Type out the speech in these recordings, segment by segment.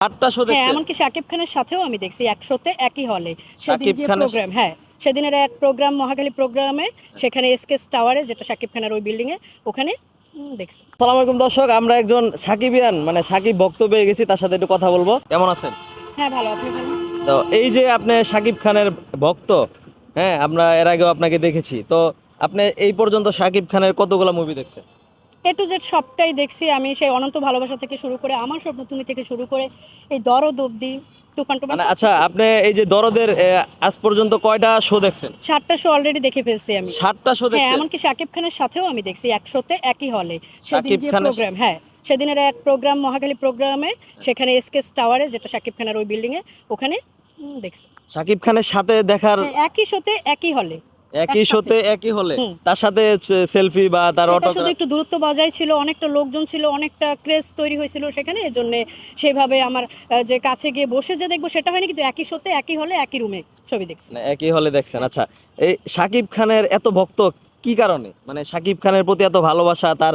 আটটা শো হ্যাঁ এমনকি শাকিব খানের সাথেও আমি দেখছি একশোতে একই হলে সেদিন গিয়ে প্রোগ্রাম হ্যাঁ সেদিনের এক প্রোগ্রাম মহাখালী প্রোগ্রামে সেখানে এসকেস টাওয়ারে যেটা শাকিব খানের ওই বিল্ডিংয়ে ওখানে দেখছি। সালাম আলাইকুম দর্শক আমরা একজন সাকিবিয়ান মানে সাকিব ভক্ত পেয়ে গেছি তার সাথে একটু কথা বলব। কেমন আছেন? হ্যাঁ ভালো আপনি ভালো? তো এই যে আপনি সাকিব খানের ভক্ত হ্যাঁ আমরা এর আগেও আপনাকে দেখেছি। তো আপনি এই পর্যন্ত সাকিব খানের কতগুলো মুভি দেখছেন? এ টু জেড সবটাই দেখছি। আমি সেই অনন্ত ভালোবাসা থেকে শুরু করে আমার স্বপ্ন তুমি থেকে শুরু করে এই দরদ অব্দি মানে আচ্ছা আপনি এই যে দরদের আজ পর্যন্ত কয়টা শো দেখছেন? সাতটা শো অলরেডি দেখে ফেলছি আমি। ষাটটা শো হ্যাঁ দেখছেন? এমনকি শাকিব খানের সাথেও আমি দেখছি একশোতে একই হলে সেদিন গিয়ে খানের- প্রোগ্রাম হ্যাঁ সেদিনের এক প্রোগ্রাম মহাখালী প্রোগ্রামে সেখানে এসকেস টাওয়ারে যেটা শাকিব খানের ওই বিল্ডিংয়ে ওখানে দেখছি। সাকিব খানের সাথে দেখার হ্যাঁ, একই শোতে একই হলে একই। শোতে একই হলে। তার সাথে সেলফি বা তার অটো শুধু একটু দূরত্ব বজায় ছিল অনেকটা লোকজন ছিল অনেকটা ক্রেজ তৈরি হয়েছিল সেখানে এজন্য সেভাবে আমার যে কাছে গিয়ে বসে যে দেখব সেটা হয়নি কিন্তু একই শোতে একই হলে একই রুমে ছবি দেখছি। মানে একই হলে দেখছেন আচ্ছা। এই সাকিব খানের এত ভক্ত কি কারণে? মানে সাকিব খানের প্রতি এত ভালোবাসা তার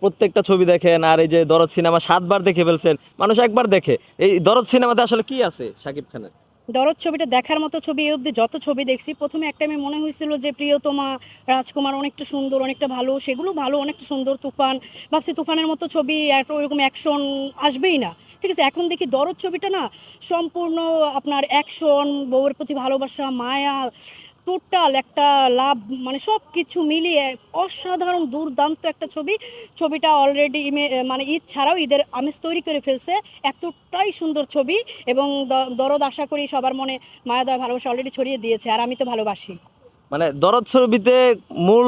প্রত্যেকটা ছবি দেখেন আর এই যে দরদ সিনেমা সাতবার দেখে ফেলছেন মানুষ একবার দেখে। এই দরদ সিনেমাতে আসলে কি আছে সাকিব খানের? দরদ ছবিটা দেখার মতো ছবি এই অবধি যত ছবি দেখছি, প্রথমে একটা আমি মনে হয়েছিল যে প্রিয়তমা, রাজকুমার অনেকটা সুন্দর, অনেকটা ভালো, সেগুলো ভালো, অনেকটা সুন্দর, তুফান। ভাবছি তুফানের মতো ছবি ওইরকম অ্যাকশন আসবেই না। ঠিক আছে, এখন দেখি দরদ ছবিটা না সম্পূর্ণ আপনার অ্যাকশন বউয়ের প্রতি ভালোবাসা, মায়া টোটাল একটা লাভ মানে সব কিছু মিলিয়ে অসাধারণ, দুর্দান্ত একটা ছবি। ছবিটা অলরেডি মানে ঈদ ছাড়াও ঈদের আমেজ তৈরি করে ফেলছে। এতটাই সুন্দর ছবি এবং দরদ আশা করি সবার মনে মায়া, দয়া, ভালোবাসা অলরেডি ছড়িয়ে দিয়েছে, আর আমি তো ভালোবাসি। মানে দরদ ছবিতে মূল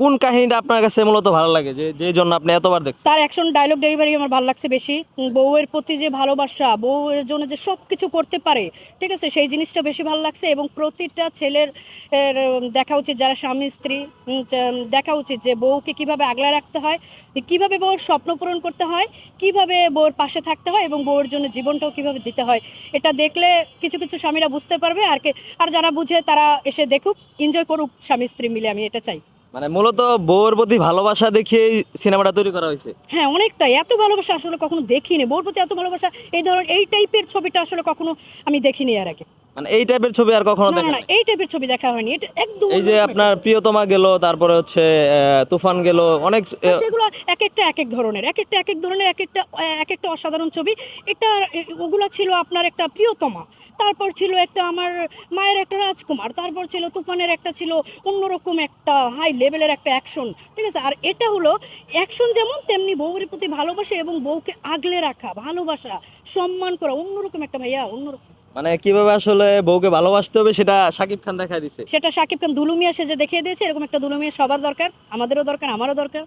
কোন কাহিনীটা আপনার কাছে মূলত ভালো লাগে? যে যে জন্য আপনি এতবার দেখছেন? তার অ্যাকশন ডায়লগ ডেলিভারি আমার ভালো লাগছে বেশি। বউয়ের প্রতি যে ভালোবাসা, বউয়ের জন্য যে সব কিছু করতে পারে, ঠিক আছে, সেই জিনিসটা বেশি ভালো লাগছে এবং প্রতিটা ছেলের দেখা উচিত যারা স্বামী, স্ত্রী দেখা উচিত যে বউকে কীভাবে আগলা রাখতে হয় কীভাবে বউর স্বপ্ন পূরণ করতে হয়, কীভাবে বউর পাশে থাকতে হয় এবং বউয়ের জন্য জীবনটাও কীভাবে দিতে হয়। এটা দেখলে কিছু কিছু স্বামীরা বুঝতে পারবে আর কে আর যারা বুঝে তারা এসে দেখুক। করুক স্বামী স্ত্রী মিলে আমি এটা চাই। মানে মূলত বোর প্রতি ভালোবাসা দেখিয়েই সিনেমাটা তৈরি করা হয়েছে? হ্যাঁ অনেকটাই। এত ভালোবাসা আসলে কখনো দেখিনি। বোর প্রতি এত ভালোবাসা এই ধরনের এই টাইপের ছবিটা আসলে কখনো আমি দেখিনি আর আগে। মানে এই টাইপের ছবি আর কখনো না না এই টাইপের ছবি দেখা হয়নি এটা একদম এই যে আপনার প্রিয়তমা গেল তারপরে হচ্ছে তুফান গেল অনেক। সেগুলো এক একটা এক এক ধরনের এক একটা এক এক ধরনের এক একটা এক একটা অসাধারণ ছবি। এটা ওগুলা ছিল আপনার একটা প্রিয়তমা তারপর ছিল একটা আমার মায়ের একটা রাজকুমার তারপর ছিল তুফানের একটা ছিল অন্যরকম একটা হাই লেভেলের একটা অ্যাকশন ঠিক আছে? আর এটা হলো অ্যাকশন যেমন তেমনি বউয়ের প্রতি ভালোবাসা এবং বউকে আগলে রাখা ভালোবাসা সম্মান করা অন্যরকম একটা ভাইয়া অন্যরকম। মানে কীভাবে আসলে বউকে ভালোবাসতে হবে সেটা সাকিব খান দেখা দিছে। সেটা সাকিব খান দুলুমিয়া সে যে দেখিয়ে দিয়েছে, এরকম একটা দুলুমিয়া সবার দরকার, আমাদেরও দরকার, আমারও দরকার।